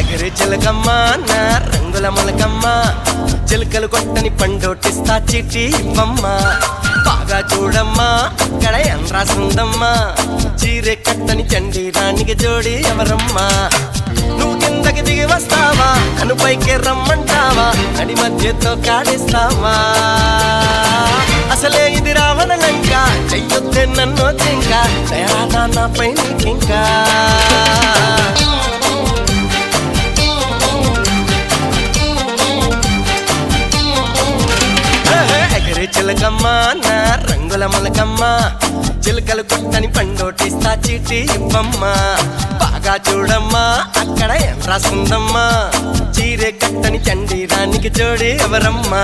ఎగరి చిలకమ్మ నా రంగుల మొలకమ్మ. చిలుకలు కొట్టని పండోటిస్తా చీటి ఇవ్వమ్మ. బాగా చూడమ్మా అక్కడ ఏం చీరే కట్టని చండి రాణికి జోడి ఎవరమ్మా. నువ్వు కిందకి దిగి వస్తావా అను పైకి రమ్మంటావా నడి మధ్యతో కాడిస్తావా. అసలే ఇది రావణ లంక చెయ్యొద్దే నన్ను జింక దయానా నాపై నీకింకా ఇంకా చిలకమ్మ నా రంగుల మలకమ్మ. చిలకలు కొట్టని పండోటిస్తా చీటి ఇవ్వమ్మా. బాగా చూడమ్మా అక్కడ ఏం రాసుందమ్మా చీరే కట్టని చండి రానికి జోడి ఎవరమ్మా?